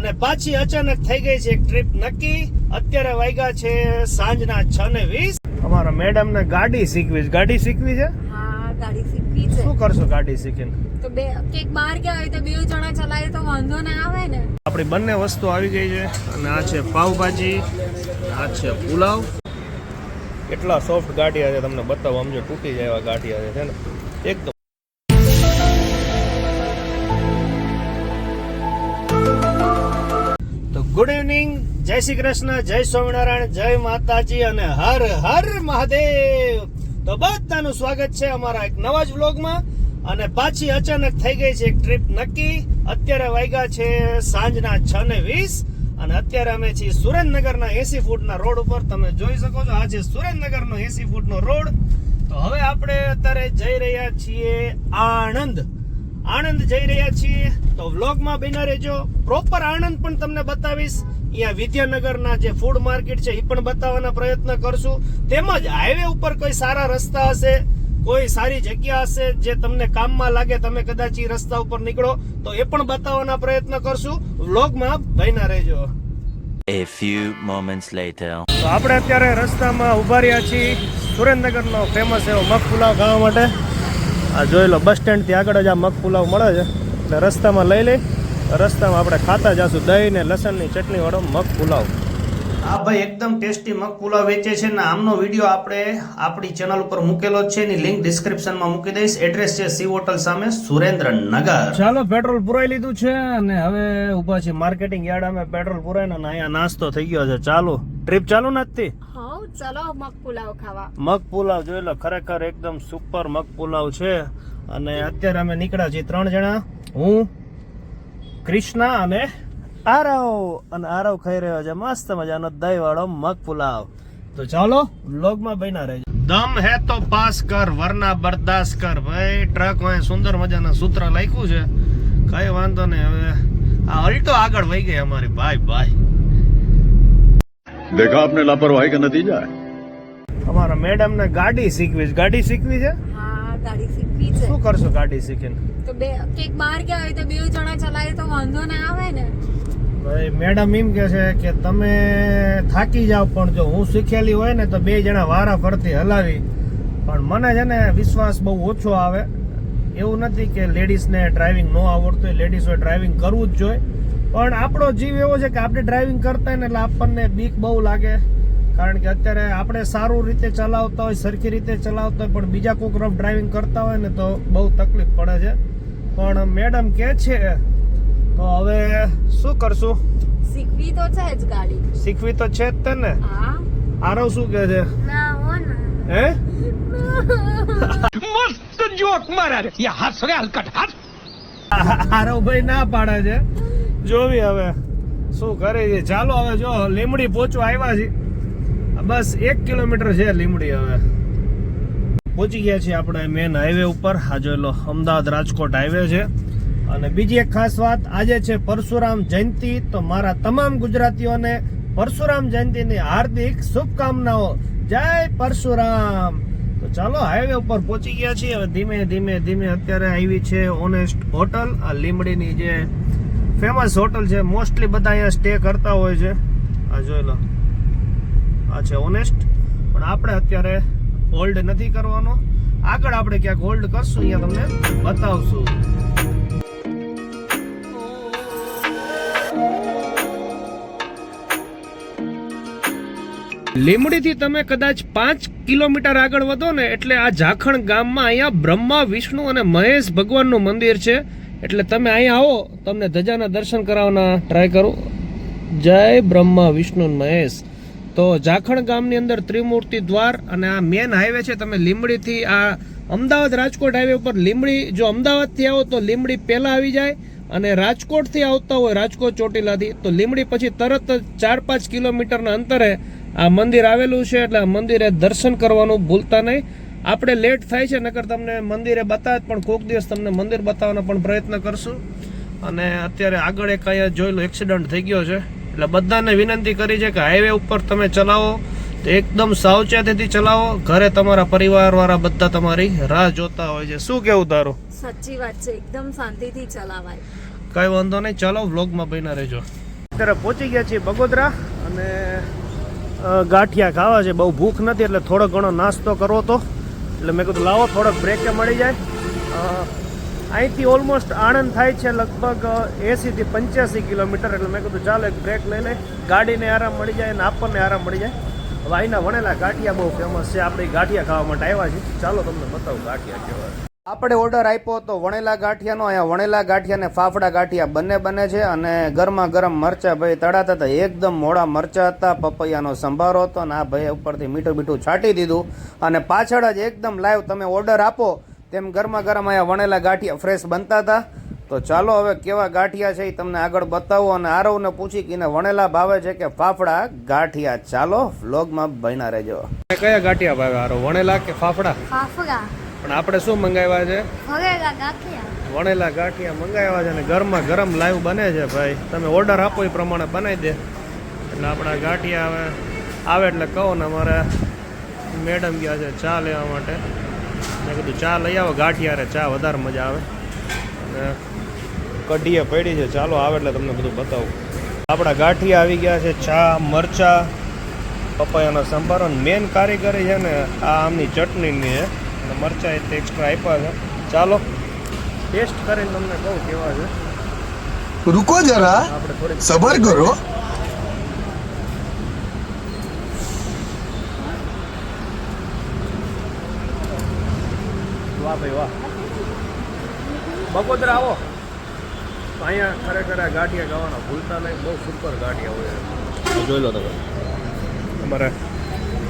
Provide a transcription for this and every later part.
અને પાછી અચાનક થઈ ગઈ છે એક ટ્રીપ નક્કી. અત્યારે વાગ્યા છે સાંજના છ ને વીસ. અમારા મેડમ ને ગાડી શીખવી છે. ગાડી શીખવી છે? ગાડી શીખવી છે. શું કરશો ગાડી શીખીને? તો બે બહાર ગયા હોય તો બે જણા ચલાવે તો વાંધો ના આવે ને. આપણી બંને વસ્તુ આવી ગઈ છે અને આ છે પાવભાજી આ છે પુલાવ. કેટલા સોફ્ટ ગાંઠિયા છે તમને બતાવો સમજો તૂટી જાય એવા ગાંઠિયા છે ને? એકદમ ગુડ ઇવનિંગ જય શ્રી કૃષ્ણ, જય સ્વામિનારાયણ, જય માતાજી અને હર હર મહાદેવ. તો બધાનું સ્વાગત છે અમારા એક નવા જ વ્લોગમાં. અને પાછી અચાનક થઈ ગઈ છે એક ટ્રીપ નક્કી. અત્યારે વાગ્યા છે સાંજના છ ને વીસ. અને અત્યારે અમે છીએ સુરેન્દ્રનગરના એસી ફૂટના રોડ ઉપર. તમે જોઈ શકો છો, આ છે સુરેન્દ્રનગરનો એસી ફૂટનો રોડ. તો હવે આપણે અત્યારે જઈ રહ્યા છીએ આણંદ. આણંદ જઈ રહ્યા છીએ. તો વ્લોગમાં બિના રહેજો. પ્રોપર આણંદ પણ તમને બતાવીશ. અહીંયા વિદ્યાનગરના જે ફૂડ માર્કેટ છે એ પણ બતાવવાના પ્રયત્ન કરશું. તેમજ હાઈવે ઉપર કોઈ સારા રસ્તા હશે કોઈ સારી જગ્યા હશે જે તમને કામમાં લાગે તમે કદાચ એ રસ્તા ઉપર નીકળો તો એ પણ બતાવવાના પ્રયત્ન કરશું. વ્લોગમાં બિના રહેજો. A few moments later. તો આપણે અત્યારે રસ્તામાં ઊભા રહ્યા છીએ. સુરેન્દ્રનગરનો ફેમસ એવો મગ પુલાવ ખાવા માટે. આ જોઈ લો બસ સ્ટેન્ડ ત્યાં આગળ જ આ મગ પુલાવ મળે છે. એટલે રસ્તામાં લઈ લઈ રસ્તામાં આપણે ખાતા જાશું દહીં ને લસણની ચટણી વાળો મગ પુલાવ. આ ભાઈ એકદમ ટેસ્ટી મગ પુલાવ વેચે છે ને આમનો વીડિયો આપણે આપણી ચેનલ ઉપર મૂકેલો છે. એની લિંક ડિસ્ક્રિપ્શનમાં મૂકી દઈશ. એડ્રેસ છે સી હોટલ સામે સુરેન્દ્રનગર. ચાલો પેટ્રોલ પુરાઈ લીધું છે અને હવે ઊભા છે માર્કેટિંગ યાર્ડ અમે પેટ્રોલ પુરાઈને અહીંયા નાસ્તો થઈ ગયો છે. ચાલુ ટ્રીપ ચાલુ નથી ચલો, મગ પુલાવ ખાવા. મગ પુલાવ જોઈ લો, ખરેખર એકદમ સુપર મગ પુલાવ છે. અને અત્યારે અમે નીકળ્યા છીએ ત્રણ જણા. હું કૃષ્ણા અને આરવ. અને આરવ ખાઈ રહ્યો છે મસ્ત મજાનો દહીં વાળો મગ પુલાવ. તો ચાલો વ્લોગમાં બન્યા રહેજો. દમ હે તો પાસ કર, વરના બરદાસ્ત કર. ભાઈ ટ્રકમાં સુંદર મજાના સૂત્ર લખ્યું છે. કઈ વાંધો નહીં, હવે આ અલ્ટો આગળ વહી ગઈ અમારી. ભાઈ ભાઈ. देखा आपने लापरवाही का नतीजा है અમારા મેડમ ને ગાડી શીખવી છે ગાડી શીખવી છે હા ગાડી શીખવી છે શું કરશો ગાડી શીખીને તો બે કંઈક બહાર ગયા હોય તો બે જણા ચલાવે તો વાંધો ના આવે ને ભાઈ મેડમ એમ કે છે કે તમે થાકી જાવ પણ જો હું શીખેલી હોય ને તો બે જણા વારા ફરતી હલાવી પણ મને છે ને વિશ્વાસ બહુ ઓછો આવે એવું નથી કે લેડીઝને ડ્રાઇવિંગ ન આવડતું હોય લેડીઝોએ ડ્રાઇવિંગ કરવું જ જોઈએ પણ આપણો જીવ એવો છે કે આપણે ડ્રાઇવિંગ કરતા હોય ને એટલે આપણને બીક બહુ લાગે. કારણ કે અત્યારે આપણે સારું રીતે ચલાવતા હોય સરખી રીતે ચલાવતા હોય પણ બીજા કોઈક રફ ડ્રાઇવિંગ કરતા હોય ને તો બહુ તકલીફ પડે છે. પણ મેડમ કે છે તો હવે શું કરશું? શીખવી તો છે જ ગાડી. શીખવી તો છે જ તે ને હા. આરવ શું કે છે? ના હો હલકટ. હસ આરવ ભાઈ ના પાડે છે. જોવી હવે. શું કરે છે? ચાલો હવે જો, લીમડી પહોંચવા આવ્યા છે. બસ એક કિલોમીટર છે લીમડી હવે. પહોંચી ગયા છીએ આપણે મેન હાઈવે ઉપર. આ જોઈ અમદાવાદ રાજકોટ હાઈવે છે. અને બીજી એક ખાસ વાત, આજે છે પરશુરામ જયંતિ. તો મારા તમામ ગુજરાતીઓને પરશુરામ જયંતિની હાર્દિક શુભકામનાઓ. જય પરશુરામ. તો ચાલો હાઈવે ઉપર પહોંચી ગયા છીએ. હવે ધીમે ધીમે ધીમે અત્યારે આવી છે ઓનેસ્ટ હોટલ આ લીમડીની જે ફેમસ હોટલ છે. મોસ્ટલી બધા અહીંયા સ્ટે કરતા હોય છે. આ જોઈ લો. આ છે ઓનેસ્ટ પણ આપણે અત્યારે હોલ્ડ નથી કરવાનો. આગળ આપણે ક્યાંક હોલ્ડ કરશું, અહીંયા તમને બતાવશું. લીમડીથી તમે કદાચ પાંચ કિલોમીટર આગળ વધો ને, એટલે આ ઝાખણ ગામમાં અહીંયા બ્રહ્મા, વિષ્ણુ અને મહેશ ભગવાનનું મંદિર છે. એટલે તમે અહીંયા આવો, તમને ધજાના દર્શન કરાવવાના ટ્રાય કરું. જય બ્રહ્મા, વિષ્ણુ મહેશ. તો જાખણ ગામની અંદર ત્રિમૂર્તિ દ્વાર અને આ મેન હાઈવે છે, તમે લીમડીથી આ અમદાવાદ રાજકોટ હાઈવે ઉપર લીમડી જો અમદાવાદથી આવો તો લીમડી પહેલાં આવી જાય અને રાજકોટથી આવતા હોય રાજકોટ ચોટીલાથી, તો લીમડી પછી તરત જ ચાર પાંચ કિલોમીટરના અંતરે આ મંદિર આવેલું છે, એટલે આ મંદિરે દર્શન કરવાનું ભૂલતા નહીં. આપણે લેટ થાય છે નકર તમને મંદિરે બતાવે પણ કોઈક દિવસ તમને મંદિર બતાવવાનો પણ પ્રયત્ન કરશું. અને અત્યારે આગળ એક અહીંયા જોઈ લો એક્સિડન્ટ થઈ ગયો છે. એટલે બધાને વિનંતી કરી છે કે હાઈવે ઉપર તમે ચલાવો તો એકદમ સાવચેતીથી ચલાવો. ઘરે તમારા પરિવાર વાળા બધા તમારી રાહ જોતા હોય છે. શું કેવું તારું? સાચી વાત છે એકદમ શાંતિથી ચલાવાય. કઈ વાંધો નહીં ચાલો વ્લોગમાં બન્યા રહેજો. અત્યારે પહોંચી ગયા છીએ બગોદરા અને ગાંઠિયા ખાવા છે. બહુ ભૂખ નથી એટલે થોડો ઘણો નાસ્તો કરવો તો એટલે મેં કીધું, લાવો, થોડોક બ્રેકે મળી જાય. અહીંથી ઓલમોસ્ટ આણંદ થાય છે લગભગ એંસીથી પંચ્યાસી કિલોમીટર, એટલે મેં કીધું, ચાલો એક બ્રેક લઈ લે ગાડીને આરામ મળી જાય અને આપણને આરામ મળી જાય. હવે અહીંના વણેલા ગાંઠિયા બહુ ફેમસ છે. આપણે ગાંઠિયા ખાવા માટે આવ્યા છીએ. ચાલો તમને બતાવું ગાંઠિયા કેવા આપણે ઓર્ડર આપ્યો હતો વણેલા ગાંઠિયાનો. અહીંયા વણેલા ગાંઠિયા અને ફાફડા ગાંઠિયા બંને બને છે અને ગરમા ગરમ મરચા ભાઈ તળાતા હતા. એકદમ મોડા મરચા હતા પપૈયાનો સંભારો હતો અને આ ભાઈ ઉપરથી મીઠું મીઠું છાંટી દીધું. અને પાછળ જ એકદમ લાઈવ તમે ઓર્ડર આપો તેમ ગરમા ગરમ અહીંયા વણેલા ગાંઠિયા ફ્રેશ બનતા હતા. તો ચાલો હવે કેવા ગાંઠિયા છે એ તમને આગળ બતાવો અને આરવને પૂછી કે વણેલા ભાવે છે કે ફાફડા ગાંઠિયા. ચાલો વ્લોગમાં બન્યા રહેજો. કયા ગાંઠિયા ભાવે આરો વણેલા કે ફાફડા? ફાફડા. પણ આપણે શું મંગાવ્યા છે? વણેલા ગાંઠિયા. મંગાવ્યા છે અને ઘરમાં ગરમ લાઈવ બને છે ભાઈ. તમે ઓર્ડર આપો એ પ્રમાણે બનાવી દે. એટલે આપણા ગાંઠિયા આવે આવે એટલે કહો ને અમારે. મેડમ ગયા છે ચા લેવા માટે. મેં કીધું ચા લઈ આવો ગાંઠિયા રે ચા વધારે મજા આવે. અને કઢીએ પડી છે. ચાલો આવે એટલે તમને બધું બતાવું. આપણા ગાંઠિયા આવી ગયા છે. ચા મરચા પપૈયાનો સંભારો. મેન કારીગરી છે ને આ આમની ચટણીની છે. અને મરચાં એ તે એક્સ્ટ્રા આપ્યા છે. ચાલો ટેસ્ટ કરીને તમને કહું કેવા છે. રૂકો જરા સબર કરો. વાહ ભાઈ વાહ. બકોદર આવો. અહીંયા ખરેખર આ ગાંઠિયા ગાવાના ભૂલતા નહીં બહુ સુપર ગાંઠિયા હોય જોઈ લો તમે. અમારા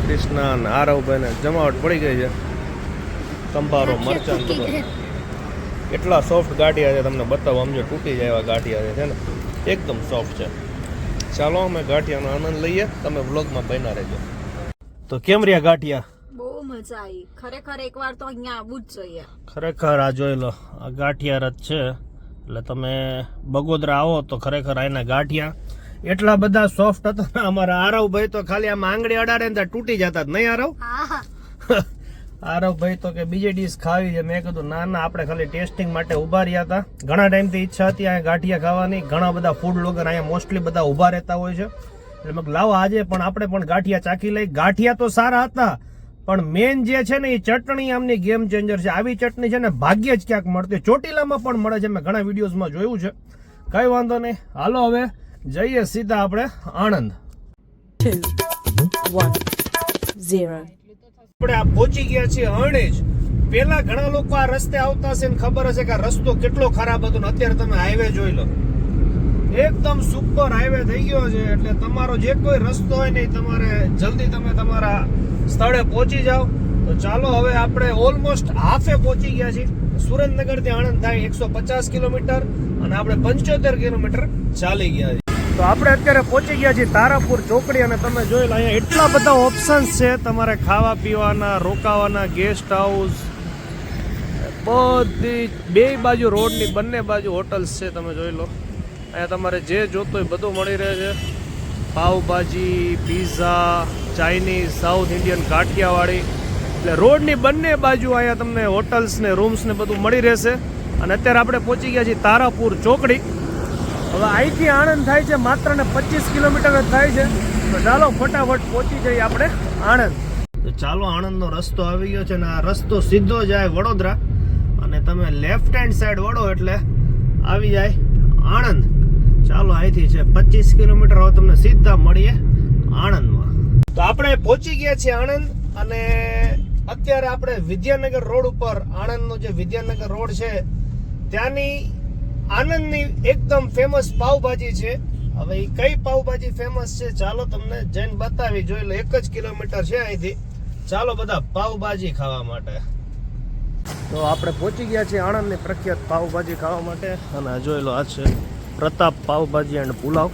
કૃષ્ણા ને આરવભાઈને જમાવટ પડી ગઈ છે. સંભારો મરચાં બધું. એટલા સોફ્ટ ગાંઠિયા છે તમને બતાવો. સમજો તૂટી જાય એવા ગાંઠિયા છે ને? એકદમ સોફ્ટ છે. ચાલો અમે ગાંઠિયાનો આનંદ લઈએ. તમે વ્લોગમાં બન્યા રહેજો. તો કેમ રહ્યા ગાંઠિયા? બહુ મજા આવી. ખરેખર એકવાર તો અહીંયા આવવું જ જોઈએ. ખરેખર આ જોઈ લો આ ગાંઠિયા રથ છે. એટલે તમે બગોદરા આવો તો ખરેખર આના ગાંઠિયા. એટલા બધા સોફ્ટ હતા અમારા આરવભાઈ તો ખાલી આમ આંગળી અડાડે ને તૂટી જતા નહીં આરવ? આરવભાઈ તો કે બીજી ડીશ ખાવી છે. મેં કીધું ના ના આપણે ખાલી ટેસ્ટિંગ માટે ઊભા રહ્યા હતા. ઘણા ટાઈમથી ઈચ્છા હતી અહીંયા ગાંઠિયા ખાવાની. ઘણા બધા ફૂડ લોગર અહીંયા મોસ્ટલી બધા ઊભા રહેતા હોય છે. એટલે મેં લાવો આજે પણ આપણે પણ ગાંઠિયા ચાખી લઈ ગાંઠિયા તો સારા હતા પણ મેન જે છે ને એ ચટણી આમની ગેમ ચેન્જર છે. આવી ચટણી છે ને ભાગ્યે જ ક્યાંક મળતી. ચોટીલામાં પણ મળે છે મેં ઘણા વિડીયોઝમાં જોયું છે. કઈ વાંધો નહીં. હાલો હવે જઈએ સીધા આપણે આણંદ. Two, one, zero. આપણે આ પહોંચી ગયા છીએ અણેજ પેલા ઘણા લોકો આ રસ્તે આવતા હશે ને ખબર હશે કે આ રસ્તો કેટલો ખરાબ હતો ને અત્યારે તમે હાઈવે જોઈ લો. એકદમ સુપર હાઈવે થઈ ગયો છે, એટલે તમારો જે કોઈ રસ્તો હોય ને તમારે જલ્દી તમે તમારા સ્થળે પહોંચી જાઓ. તો ચાલો હવે આપણે ઓલમોસ્ટ હાફે પહોંચી ગયા છીએ. સુરેન્દ્રનગરથી આણંદ થાય એકસો પચાસ કિલોમીટર અને આપણે પંચોતેર કિલોમીટર ચાલી ગયા છીએ. તો આપણે અત્યારે પહોંચી ગયા છીએ તારાપુર ચોકડી અને તમે જોઈ અહીંયા એટલા બધા ઓપ્શન્સ છે. તમારે ખાવા પીવાના, રોકાવાના ગેસ્ટ હાઉસ બધી બે બાજુ રોડની બંને બાજુ હોટલ્સ છે, તમે જોઈ લો. અહીંયા તમારે જે જોતું હોય બધું મળી રહે છે. Pav bhaji pizza Chinese south Indian Kathiyawadi એટલે રોડની બંને બાજુ અહીંયા તમને હોટલ્સ ને રૂમ્સ ને બધું મળી રહેશે. અને અત્યારે આપણે પહોંચી ગયા છીએ તારાપુર ચોકડી. હવે અહીંથી આણંદ થાય છે, માત્ર ને પચીસ કિલોમીટર જ થાય છે. તો ચાલો ફટાફટ પહોંચી જઈએ આપણે આણંદ. તો ચાલો, આણંદનો રસ્તો આવી ગયો છે ને આ રસ્તો સીધો જાય વડોદરા અને તમે લેફ્ટ હેન્ડ સાઈડ વળો એટલે આવી જાય આણંદ. ચાલો, અહીંથી છે પચીસ કિલોમીટર. હવે તમને સીધા મળીએ આણંદમાં. તો આપણે પહોંચી ગયા છીએ આણંદ અને અત્યારે આપણે વિદ્યાનગર રોડ ઉપર, આણંદનો જે વિદ્યાનગર રોડ છે, ત્યાંની આનંદની એકદમ ફેમસ પાવભાજી છે. હવે એ કઈ પાવભાજી ફેમસ છે ચાલો તમને જઈને બતાવી. જોઈ લો, એક જ કિલોમીટર છે અહીંથી. ચાલો બધા પાવભાજી ખાવા માટે. તો આપણે પહોંચી ગયા છીએ આણંદની પ્રખ્યાત પાવભાજી ખાવા માટે. અને જોઈ લો, આ છે પ્રતાપ પાવભાજી એન્ડ પુલાવ.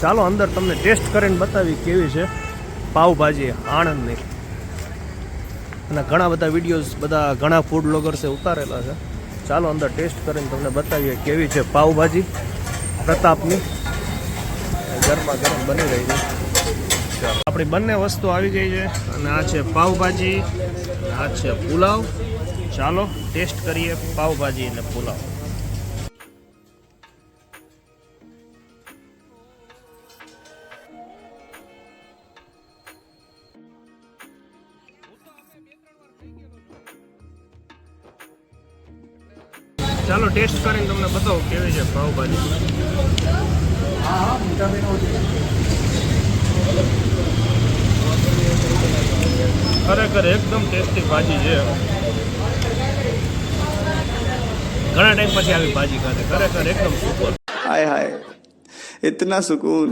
ચાલો અંદર તમને ટેસ્ટ કરીને બતાવી કેવી છે પાવભાજી આણંદની. અને ઘણા બધા વિડીયોઝ બધા ઘણા ફૂડ બ્લોગર્સે ઉતારેલા છે. ચાલો અંદર ટેસ્ટ કરીને તમને બતાવીએ કેવી છે પાઉભાજી પ્રતાપની. ગરમા ગરમ બની રહી છે. આપણી બંને વસ્તુ આવી ગઈ છે અને આ છે પાઉભાજી આ છે પુલાવ. ચાલો ટેસ્ટ કરીએ પાવભાજી અને પુલાવ. પાઉભાજી ખરેખર એકદમ ટેસ્ટી ભાજી છે. ઘણા ટાઈમ પછી આવી ભાજી ખાતે ખરેખર એકદમ સુપર હાય હાય. ઇતના સુકૂન.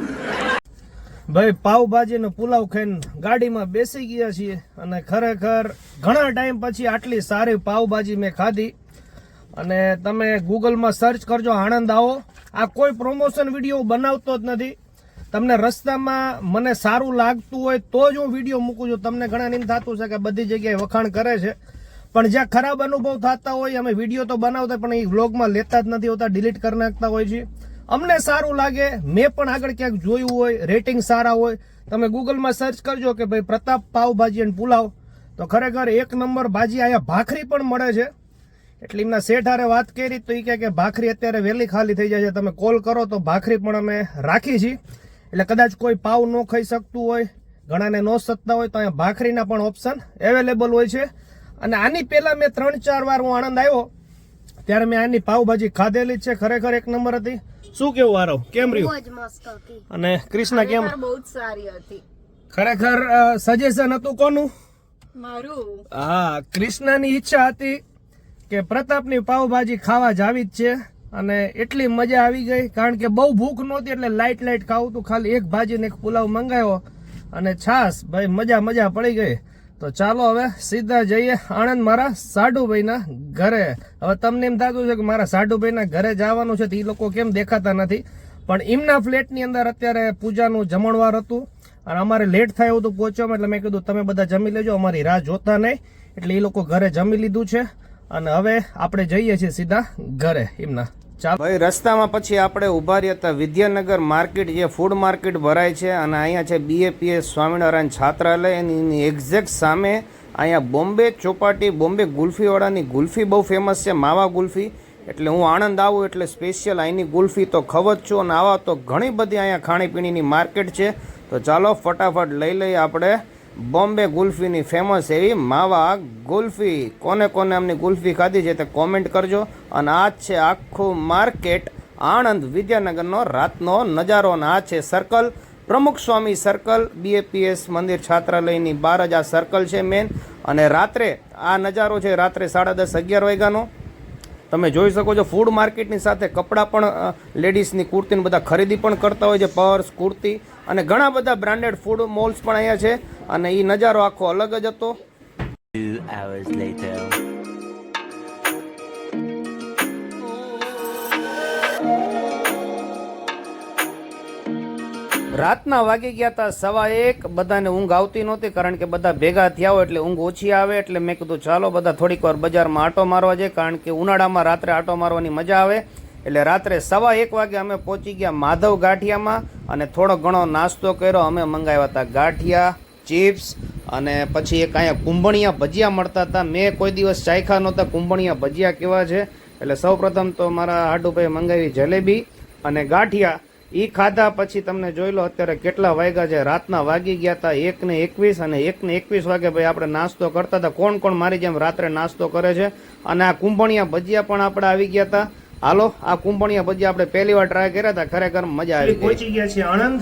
ભાઈ પાવભાજી નો પુલાવ ખાઈને ગાડીમાં બેસી ગયા છીએ અને ખરેખર ઘણા ટાઈમ પછી આટલી સારી પાવભાજી મેં ખાધી. અને તમે ગૂગલમાં સર્ચ કરજો આણંદ આવો. આ કોઈ પ્રમોશન વીડિયો બનાવતો જ નથી. તમને રસ્તામાં મને સારું લાગતું હોય તો જ હું વીડિયો મૂકું છું. તમને ઘણા એમ થતું છે કે બધી જગ્યાએ વખાણ કરે છે. પણ જ્યાં ખરાબ અનુભવ થતા હોય, અમે વીડિયો તો બનાવતા પણ એ વ્લોગમાં લેતા જ નથી હોતા ડિલીટ કરી નાખતા હોય છે. અમને સારું લાગે. મેં પણ આગળ ક્યાંક જોયું હોય રેટિંગ સારા હોય. તમે ગૂગલમાં સર્ચ કરજો કે ભાઈ પ્રતાપ પાવભાજી અને પુલાવ. તો ખરેખર એક નંબર ભાજી અહીંયા ભાખરી પણ મળે છે. એટલે એમના શેઠ હારે વાત કરી તો એ કહે કે ભાખરી અત્યારે વહેલી ખાલી થઈ જાય છે. તમે કોલ કરો તો ભાખરી પણ અમે રાખી છીએ. એટલે કદાચ કોઈ પાવ ન ખાઈ શકતું હોય ઘણાને ન શકતા હોય તો અહીંયા ભાખરીના પણ ઓપ્શન અવેલેબલ હોય છે. અને આની પહેલા મેં ત્રણ ચાર વાર હું આણંદ આવ્યો ત્યારે મેં આની પાવભાજી ખાધેલી જ છે. ખરેખર એક નંબર હતી. શું કેવું આરવ? કેમ રહ્યું? અને કૃષ્ણા કેમ? બહુ જ સારી હતી. ખરેખર સજેશન હતું કોનું? મારું. હા કૃષ્ણાની ઈચ્છા હતી કે પ્રતાપની પાવભાજી ખાવા જાવી જ છે અને એટલી મજા આવી ગઈ કારણ કે બહુ ભૂખ નહોતી એટલે લાઇટ લાઇટ ખાવું તું. ખાલી એક ભાજી ને એક પુલાવ મંગાવ્યો અને છાસ ભાઈ, મજા મજા પડી ગઈ. તો ચાલો હવે સીધા જઈએ આણંદ મારા સાડુભાઈના ઘરે. હવે તમને એમ થતું છે કે મારા સાડુભાઈના ઘરે જવાનું છે તો એ લોકો કેમ દેખાતા નથી. પણ એમના ફ્લેટની અંદર અત્યારે પૂજાનું જમણવાર હતું અને અમારે લેટ થાય એવું હતું પહોંચવામાં, એટલે મેં કીધું તમે બધા જમી લેજો, અમારી રાહ જોતા નહીં. એટલે એ લોકો ઘરે જમી લીધું છે. અને હવે આપણે જઈએ છીએ સીધા ઘરે. એમના. ભાઈ, રસ્તામાં પછી આપણે ઊભા રહ્યા હતા. વિદ્યાનગર માર્કેટ જે ફૂડ માર્કેટ ભરાય છે અને અહીંયા છે બીએપીએસ સ્વામિનારાયણ છાત્રાલય એની એક્ઝેક્ટ સામે અહીંયા બોમ્બે ચોપાટી, બોમ્બે ગુલ્ફીવાળાની ગુલ્ફી બહુ ફેમસ છે, માવા ગુલ્ફી. એટલે હું આણંદ આવું એટલે સ્પેશિયલ અહીંની ગુલ્ફી તો ખવત છું અને આવા તો ઘણી બધી અહીંયા ખાણીપીણીની માર્કેટ છે. તો ચાલો ફટાફટ લઈ લઈએ આપણે બોમ્બે ગુલ્ફીની ફેમસ એવી માવા ગુલ્ફી. કોને કોને આમની ગુલ્ફી ખાધી છે તે કોમેન્ટ કરજો. અને આ છે આખું માર્કેટ આણંદ વિદ્યાનગરનો રાતનો નજારો. અને આ છે સર્કલ પ્રમુખ સ્વામી સર્કલ બીએપીએસ મંદિર છાત્રાલયની બહાર જ આ સર્કલ છે મેન અને રાત્રે આ નજારો છે રાત્રે સાડા દસ અગિયાર વાગ્યાનો. તમે જોઈ શકો છો ફૂડ માર્કેટની સાથે કપડાં પણ લેડીઝની કુર્તીને બધા ખરીદી પણ કરતા હોય છે, પર્સ, કુર્તી અને ઘણા બધા બ્રાન્ડેડ ફૂડ મોલ્સ પણ અહીંયા છે અને એ નજારો આખો અલગ જ હતો. રાતના વાગી ગયા હતા સવા એક. બધાને ઊંઘ આવતી નહોતી કારણ કે બધા ભેગા થયા હોય એટલે ઊંઘ ઓછી આવે એટલે મેં કીધું, ચાલો બધા થોડીક વાર બજારમાં આટો મારવા જાય કારણ કે ઉનાળામાં રાત્રે આટો મારવાની મજા આવે. એટલે રાત્રે સવા એક વાગે અમે પહોંચી ગયા માધવ ગાંઠિયામાં અને થોડો ઘણો નાસ્તો કર્યો. અમે મંગાવ્યા હતા ગાંઠિયા, ચિપ્સ અને પછી એક અહીંયા કુંભણિયા ભજીયા મળતા હતા મેં કોઈ દિવસ ચાખ્યા નહોતા. કુંભણિયા ભજીયા કેવા છે? એટલે સૌપ્રથમ તો મારા હાડુભાઈ મંગાવી જલેબી અને ગાંઠિયા. ઈ ખાધા પછી તમને જોઈ લો અત્યારે કેટલા વાગ્યા છે. રાતના વાગી ગયા હતા એક ને એકવીસ અને એક ને એકવીસ વાગે ભાઈ આપણે નાસ્તો કરતા હતા. કોણ કોણ મારી જેમ રાત્રે નાસ્તો કરે છે? અને આ કુંભણિયા ભજીયા પણ આપણે આવી ગયા હતા હાલો આ કુંભણિયા ભજીયા આપણે પહેલી વાર ટ્રાય કર્યા હતા ખરેખર મજા આવી પહોંચી ગયા છીએ આણંદ.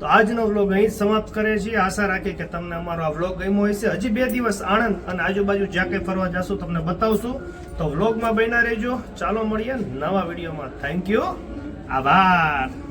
તો આજનો વ્લોગ અહીં સમાપ્ત કરે છે આશા રાખીએ કે તમને અમારો આ વ્લોગ ગમ્યો હશે. હજી બે દિવસ આણંદ અને આજુબાજુ જ્યાં કંઈ ફરવા જશું તમને બતાવશું. તો વ્લોગમાં બન્યા રહેજો. ચાલો મળીએ નવા વિડીયોમાં થેન્ક યુ આભાર.